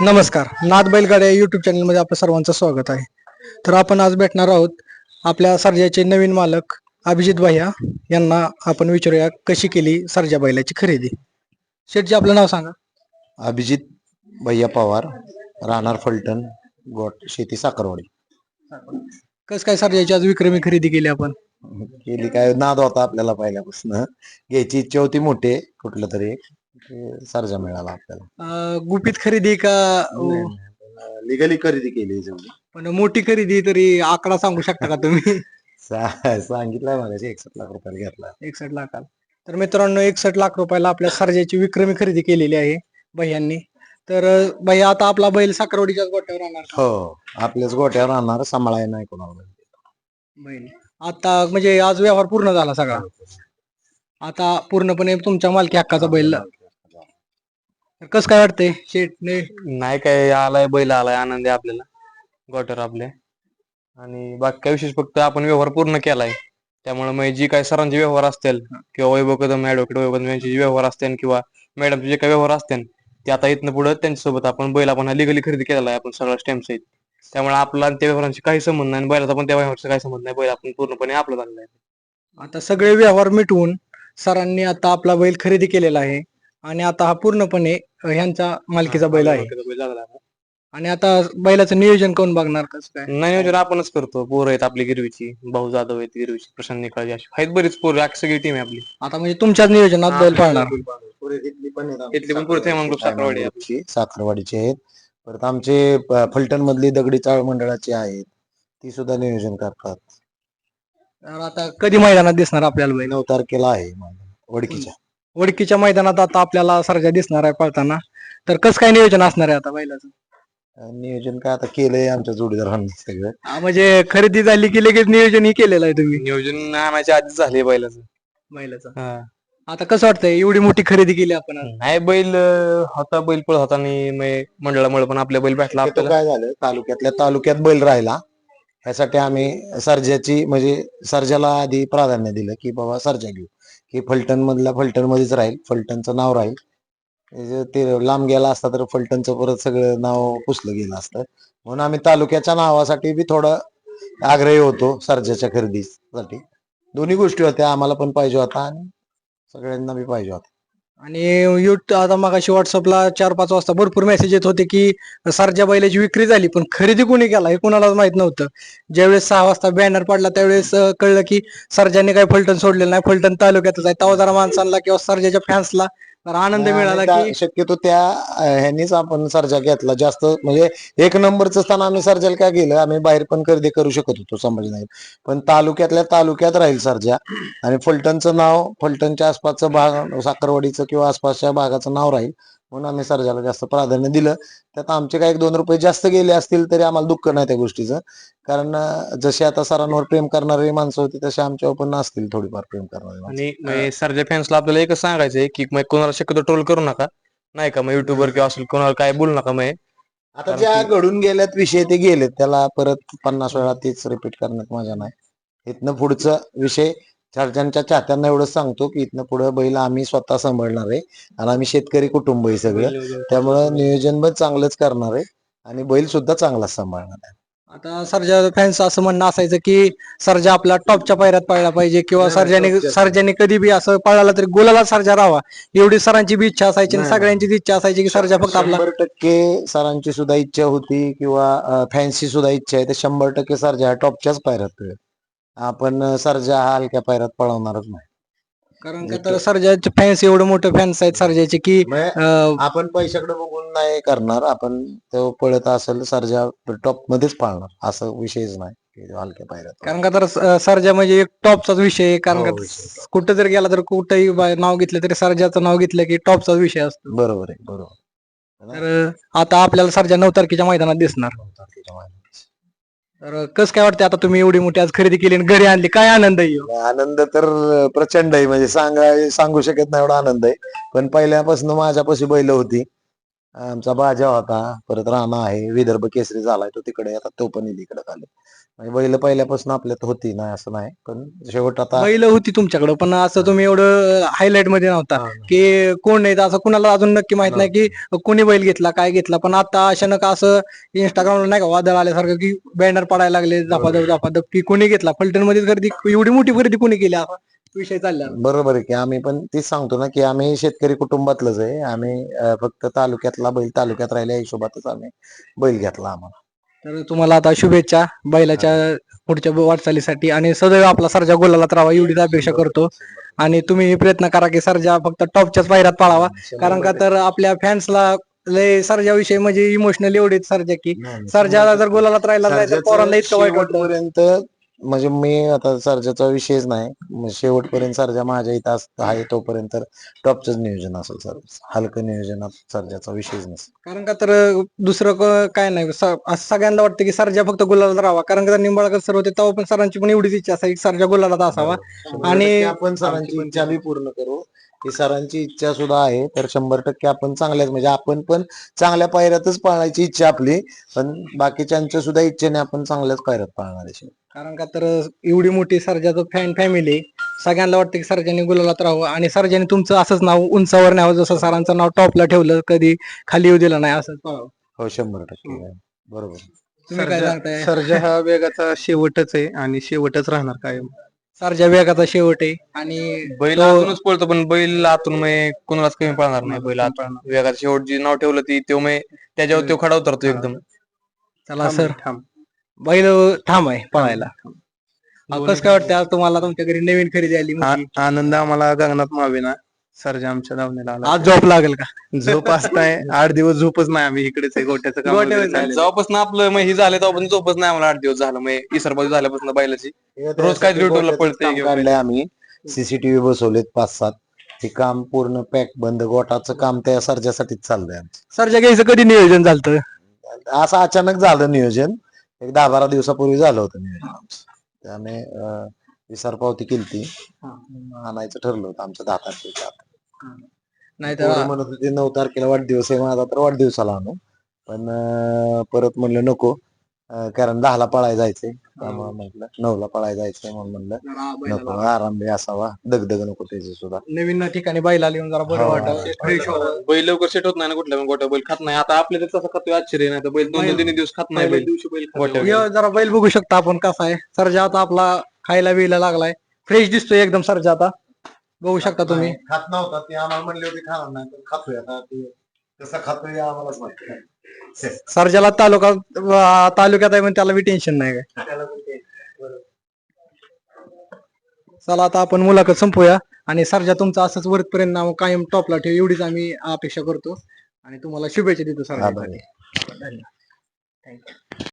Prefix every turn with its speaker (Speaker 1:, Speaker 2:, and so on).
Speaker 1: नमस्कार. नाद बैलगाड्या युट्यूब चॅनलमध्ये आपलं सर्वांचं स्वागत आहे. तर आपण आज भेटणार आहोत आपल्या सर्जाचे नवीन मालक अभिजित भैया यांना आपण विचारूया कशी केली सर्जा बैलाची खरेदी. शेठजी आपलं नाव सांगा.
Speaker 2: अभिजित भैया पवार राहणार फलटण गोट शेती साखरवाडी.
Speaker 1: कस काय सर्जाची आज विक्रमी खरेदी केली आपण?
Speaker 2: केली काय? नाद होता आपल्याला पहिल्यापासून. घ्यायची इच्छा होती मोठे कुठलं तरी एक. सर्जा मिळाला आपल्याला.
Speaker 1: अं, गुपित खरेदी का?
Speaker 2: लिगली खरेदी केली
Speaker 1: पण मोठी खरेदी तरी आकडा सांगू शकता का तुम्ही?
Speaker 2: सा- सांगितलंय मला एकसष्ट लाख रुपयाला घेतला.
Speaker 1: एकसष्ट लाखाला. तर मित्रांनो एकसष्ट लाख रुपयाला आपल्या सर्जाची विक्रमी खरेदी केलेली आहे भैयांनी. तर अं, भैया आता आपला बैल साखरवडीच्याच गोट्यावर राहणार का?
Speaker 2: हो आपल्याच गोट्यावर राहणार सांभाळाय नाही कोणाला.
Speaker 1: बैल. आता म्हणजे आज व्यवहार पूर्ण झाला सगळा. आता पूर्णपणे तुमच्या मालकी हक्काचा बैल कसं काय वाटतंय? शेटने
Speaker 3: नाही काय आलाय बैल आलाय आनंद आहे आपल्याला. गोटर आपले. आणि बाकी काय विशेष फक्त आपण व्यवहार पूर्ण केलाय. त्यामुळे मग जी काय सरांचे व्यवहार असतील किंवा वैभव कदम ऍडव्होकेट वैभव कदम यांचे जे व्यवहार असतील किंवा मॅडमचे जे काही व्यवहार असतील ते आता इथनं पुढे त्यांच्यासोबत आपण बैल आपण लिगली खरेदी केलेला आहे आपण सगळा स्टॅम्प सहित. त्यामुळे आपला त्या व्यवहारांशी काही संबंध नाही आणि बैलाचा पण त्या व्यवहाराचा काही संबंध नाही. बैल आपण पूर्णपणे आपला आहे
Speaker 1: आता सगळे व्यवहार मिटवून सरांनी आता आपला बैल खरेदी केलेला आहे. आणि आता हा पूर्णपणे ह्यांचा मालकीचा बैल आहे. आणि आता बैलाचं नियोजन कोण बघणार कसं काय?
Speaker 3: नियोजन आपणच करतो. पोरं आहेत आपली गिरवीची भाऊ जाधव आहेत गिरवीची प्रशांत निकाळजी अशी आहेत बरीच पोरं अख्खी सगळी टीम आहे आपली.
Speaker 1: आता म्हणजे तुमच्याच नियोजनात बैल पाळणार.
Speaker 2: इथली पण
Speaker 3: थेमान ग्रुप साखरवाडी आहे.
Speaker 2: साखरवाडीची साखरवाडीचे आहेत. परत आमचे फलटण मधली दगडी चाळ मंडळाची आहेत. ती सुद्धा नियोजन करतात.
Speaker 1: तर आता कधी मैदानात दिसणार आपल्याला बैल?
Speaker 2: नऊ तारखेला आहे. वडकीच्या
Speaker 1: वडकीच्या मैदानात आता आपल्याला सर्जा दिसणार आहे पळताना. तर कसं काय नियोजन असणार आहे आता बैलाचं?
Speaker 2: नियोजन काय आता केलंय आमच्या जोडीदारांनी सगळं.
Speaker 1: हा, म्हणजे खरेदी झाली की लगेच नियोजन ही केलेलं आहे तुम्ही?
Speaker 3: नियोजन आणायच्या आधीच झाले बैलाचं.
Speaker 1: बैलाचं.
Speaker 3: हा.
Speaker 1: आता कसं वाटतंय? एवढी मोठी खरेदी केली आपण आज.
Speaker 3: नाही बैल अं, होता बैल पळत होता आणि मंडळामुळे पण आपल्या बैल भेटला
Speaker 2: तो
Speaker 3: आपल्याला.
Speaker 2: काय झालं? तालुक्यातल्या तालुक्यात बैल राहिला. ह्यासाठी आम्ही सर्जाची म्हणजे सर्जाला आधी प्राधान्य दिलं की बाबा सर्जा घेऊ. की फलटण मधला फलटण मध्येच राहील. फलटणचं नाव राहील. हे ते लांब गेला असता तर फलटणचं परत सगळं नाव पुसलं गेलं असतं. म्हणून आम्ही तालुक्याच्या नावासाठी बी थोडं आग्रही होतो सर्जाच्या खरेदीसाठी. दोन्ही गोष्टी होत्या आम्हाला पण पाहिजे होता आणि सगळ्यांना बी पाहिजे होता.
Speaker 1: आणि युट आता मागाशी व्हॉट्सअपला चार पाच वाजता भरपूर मेसेज येत होते की सरजा बैलाची विक्री झाली पण खरेदी कोणी केला? हे कुणालाच माहीत नव्हतं. ज्यावेळेस सहा वाजता बॅनर पडला त्यावेळेस कळलं की सर्जाने काही फलटण सोडलेलं नाही. फलटण तालुक्यातच आहे. तेव्हा जरा माणसांना किंवा सरजाच्या फॅन्सला जरा आनंद मिळाला की
Speaker 2: शक्यतो त्या ह्यांनीच आपण सर्जा घेतला. जास्त म्हणजे एक नंबरचं स्थान आम्ही सर्जाला काय गेलं आम्ही बाहेर पण खरेदी करू शकत होतो संभाजीनगर पण तालुक्यातल्या तालुक्यात राहील सर्जा. आणि फलटणचं नाव फलटणच्या आसपासचं भाग साखरवाडीचं किंवा आसपासच्या भागाचं नाव राहील. म्हणून आम्ही सर्जाला जास्त प्राधान्य दिलं. त्यात आमचे काही एक दोन रुपये जास्त गेले असतील तरी आम्हाला दुःख नाही त्या गोष्टीचं. कारण जसे आता सरांवर प्रेम करणारी माणसं होती तसे आमच्यावर पण असतील थोडीफार प्रेम करणारी.
Speaker 3: आणि सरजा फॅन्सला आपल्याला एकच सांगायचंय की मग कोणाला शक्यतो ट्रोल करू नका. नाही का मग युट्यूबवर किंवा असेल कोणाला काय बोलू नका मग
Speaker 2: आता ज्या घडून गेल्यात विषय ते गेलेत. त्याला परत पन्नास वेळा तेच रिपीट करण्यात मजा नाही. इथनं पुढचा विषय सर्जांच्या चाहत्यांना एवढंच सांगतो की इथनं पुढे बैल आम्ही स्वतः सांभाळणार आहे. आणि आम्ही शेतकरी कुटुंब आहे सगळं. त्यामुळं नियोजन पण चांगलंच करणार आहे. आणि बैल सुद्धा चांगलाच सांभाळणार आहे.
Speaker 1: आता सर्जा फॅन्स असं म्हणणं असायचं की सर्जा आपला टॉपच्या पायऱ्यात पळला पाहिजे किंवा सर्जाने.
Speaker 2: सर्जाने
Speaker 1: कधी बी असं पळाला तरी गोलाला सर्जा राहावा. एवढी सरांची बी इच्छा असायची आणि
Speaker 2: नाही,
Speaker 1: सगळ्यांचीच इच्छा असायची की सर्जा फक्त आपला
Speaker 2: शंभर टक्के सरांची सुद्धा इच्छा होती किंवा फॅन्सची सुद्धा इच्छा आहे. तर शंभर टक्के सर्जा हा टॉपच्याच पायऱ्यात पळेल. आपण सर्जा हा हलक्या पायऱ्यात पळवणारच नाही.
Speaker 1: कारण का तर सर्जाचे फॅन्स एवढे मोठे फॅन्स आहेत सर्जाचे की
Speaker 2: म्हणजे
Speaker 1: अं,
Speaker 2: आपण पैशाकडे बघून नाही करणार. आपण तो पळत असेल सर्जा टॉप मध्येच पाळणार. असं विषयच नाही की हलक्या पायऱ्यात
Speaker 1: कारण का तर स- सर्जा म्हणजे एक टॉपचाच विषय आहे. कारण
Speaker 2: हो,
Speaker 1: का. कुठं जर गेला तर कुठंही बा- नाव घेतलं तरी सर्जाचं नाव घेतलं की टॉपचाच विषय असतो.
Speaker 2: बरोबर आहे बरोबर
Speaker 1: तर आता आपल्याला सर्जा नऊ तारखेच्या मैदानात दिसणार.
Speaker 2: नऊ तारखेच्या महिन्यात.
Speaker 1: तर कसं काय वाटतं आता तुम्ही एवढी मोठी आज खरेदी केली आणि घरी आणली. काय आनंद आहे ह्यो?
Speaker 2: आनंद तर प्रचंड आहे. म्हणजे सांगा सांगू शकत नाही एवढा आनंद आहे. पण पहिल्यापासून माझ्यापाशी बैल होती. आमचा बाजा होता. परत राणा आहे. विदर्भ केसरी झालाय तो तिकडे. आता तो पण इकडे खाली. म्हणजे बैल पहिल्यापासून आपल्यात होती नाही असं नाही. पण शेवट आता
Speaker 1: बैल होती तुमच्याकडे पण असं तुम्ही एवढं हायलाइटमध्ये नव्हता. की कोण नाही असं कुणाला अजून नक्की माहीत नाही की कोणी बैल घेतला काय घेतला. पण आता अचानक असं इंस्टाग्रामला नाही का वादळ आल्यासारखं की बॅनर पडायला लागले झपाझप झपाझप की कोणी घेतला? फलटणमध्ये गर्दी एवढी मोठी गर्दी कोणी केली? असा विषय चालला
Speaker 2: बरोबर आहे की आम्ही पण तीच सांगतो ना की आम्ही शेतकरी कुटुंबातलंच आहे. आम्ही फक्त तालुक्यातला बैल तालुक्यात राहिल्या हिशोबातच आम्ही बैल घेतला आम्हाला.
Speaker 1: तर तुम्हाला आता शुभेच्छा बैलाच्या पुढच्या वाटचालीसाठी आणि सदैव आपला सर्जा गोलाला राहावा एवढीच अपेक्षा करतो. आणि तुम्ही प्रयत्न करा की सर्जा फक्त टॉपच्याच पायऱ्यात पळावा. कारण का तर आपल्या फॅन्सला लय सर्जा विषयी म्हणजे इमोशनल एवढीच सर्जा की सर्जाला जर गोलाला राहिला तर पोरांना इतकं वाईट वाटतं.
Speaker 2: म्हणजे मी आता सर्जाचा विषयच नाही. शेवटपर्यंत सर्जा माझ्या इथं असत- आहे तोपर्यंत तर टॉपचंच नियोजन असेल सर. हलकं नियोजनात सर्जाचा विषयच नसेल.
Speaker 1: कारण का तर दुसरं काय नाही. सगळ्यांना वाटतं की सर्जा फक्त गुलाला राहावा. कारण का निंबाळकर सर होते तेव्हा पण सरांची पण एवढीच इच्छा असायची की सर्जा गुलाला असावा. आणि
Speaker 2: आणि आपण सरांची इच्छा बी पूर्ण करू. की सरांची इच्छा सुद्धा आहे. तर शंभर टक्के आपण चांगल्याच म्हणजे आपण पण चांगल्या पायऱ्यातच पाळण्याची इच्छा आपली. पण बाकीच्यांच्या सुद्धा इच्छेने आपण चांगल्याच पायऱ्यात पाळणार आहे.
Speaker 1: कारण का तर एवढी मोठी सर्जाचं फॅन फॅमिली सगळ्यांना वाटतं की सर्जाने गुलालात राहावं. आणि सर्जाने तुमचं असंच नाव उंचावर न्यावं जसं सरांचं नाव टॉपला ठेवलं कधी खाली येऊ दिलं नाही असंच पळावं.
Speaker 2: हो शंभर टक्के. बरोबर.
Speaker 1: तुम्ही काय
Speaker 4: सर्जा
Speaker 1: सांगताय?
Speaker 4: सर्जा हा वेगाचा शेवटच आहे आणि शेवटच राहणार कायम.
Speaker 1: सर्जा वेगाचा शेवट आहे. आणि
Speaker 3: बैल
Speaker 1: तो-
Speaker 3: आतूनच पळतो पण बैल आतून मग कोणालाच कमी पळणार नाही. बैल आतून वेगाचं शेवट जी नाव ठेवलं ती तो मग त्याच्यावर तो खडा उतरतो एकदम.
Speaker 1: चला सर.
Speaker 4: थांब.
Speaker 1: बैल ठाम आहे पळायला. कसं काय वाटतं आज तुम्हाला? तुमच्या घरी नवीन खरेदी आली मोठी?
Speaker 4: आ- आनंद आम्हाला गगनात मावेना. सर्जा आमच्या धावणीला आला
Speaker 1: आज जॉब लागेल का?
Speaker 4: झोप असताय. आठ दिवस झोपच नाही आम्ही इकडेच आहे गोट्याचं काम
Speaker 1: गोट्यावर
Speaker 4: वगैरे चाललंय.
Speaker 3: जेव्हापासून आपलं मग हे झालं तेव्हापासून झोपच नाही आम्हाला आठ दिवस झालं. मग इसरबाजू झाल्यापासून बैलाची. रोज पळतंय किंवा
Speaker 2: काढलंय आम्ही. सीसीटीव्ही बसवलेत पाच सात. ते काम पूर्ण पॅक बंद गोटाचं काम त्या सर्जासाठीच चाललंय आमचं.
Speaker 1: सरच्या घ्यायचं कधी नियोजन झालं
Speaker 2: असं अचानक झालं नियोजन. एक दहा बारा दिवसापूर्वी झालं होतं नियोजन आमचं. त्याने अं, विसर पावती केलती आणायचं ठरलं होतं आमचं दहा तारखेच्या आत.
Speaker 1: नाहीतर
Speaker 2: पोरं म्हणत होते नऊ तारखेला वाढदिवस आहे माझा तर वाढदिवसाला आणू पण अं, परत म्हणलं नको. अं, कारण दहाला पळाय जायचंय. त्यामुळे म्हटलं नऊला पळाय जायचंय म्हणून म्हणलं नको आराम बी असावा. दगदग नको त्याची सुद्धा.
Speaker 1: नवीन ठिकाणी बैला येऊन जरा बरं
Speaker 2: हो.
Speaker 1: वाटत फ्रेश
Speaker 3: बैल लवकर सेट होत नाही ना कुठल्या पण गोट्या बैल खात नाही. आता आपल्या तर तसं खातोय आश्चर्य नाही. तर बैल दोन दोन तीन दिवस खात नाही बैल. गोट्या
Speaker 1: जरा बैल बघू शकता आपण कसा आहे. सरजा आता आपला खायला बियला लागलाय. फ्रेश दिसतोय एकदम सरजा आता. बघू शकता तुम्ही.
Speaker 2: खात नव्हता ते आम्हाला म्हणले होते खाणार नाही पण खातोय आता ते कसं खातोय आम्हालाच माहिती.
Speaker 1: सरजाला तालुका तालुक्यात आहे पण त्याला बी टेन्शन नाही काय? चला आता आपण मुलाखत संपूया. आणि सरजा तुमचं असंच वरपर्यंत नाव कायम टॉपला ठेव एवढीच आम्ही अपेक्षा करतो. आणि तुम्हाला शुभेच्छा देतो. सरजा धन्यवाद.